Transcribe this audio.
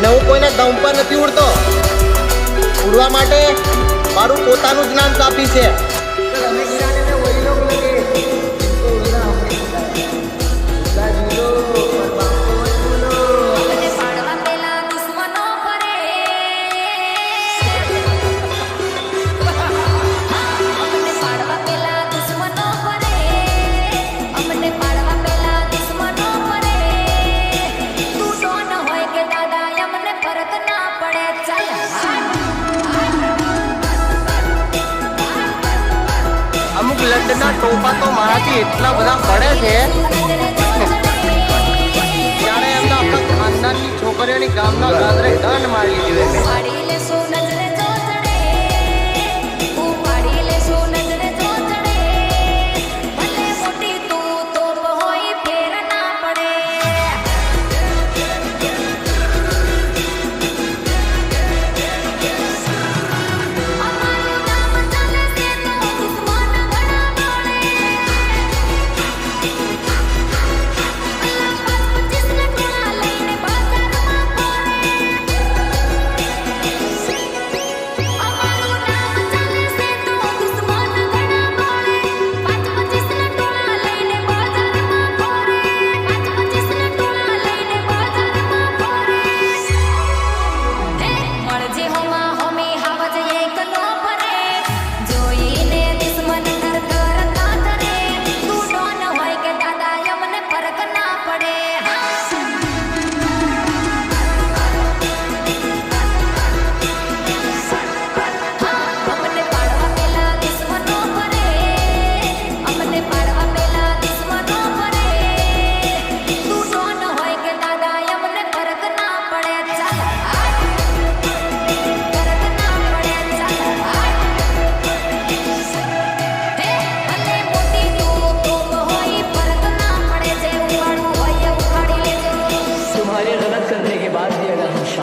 અને હું કોઈને દમ પર નથી ઉડતો. ઉડવા માટે મારું પોતાનું જ્ઞાન કાપી છે. લંડનના ટોપા તો મારાથી એટલા બધા પડે છે. ત્યારે એમના આપણા છોકરીઓની ગામના ગાદરે દંડ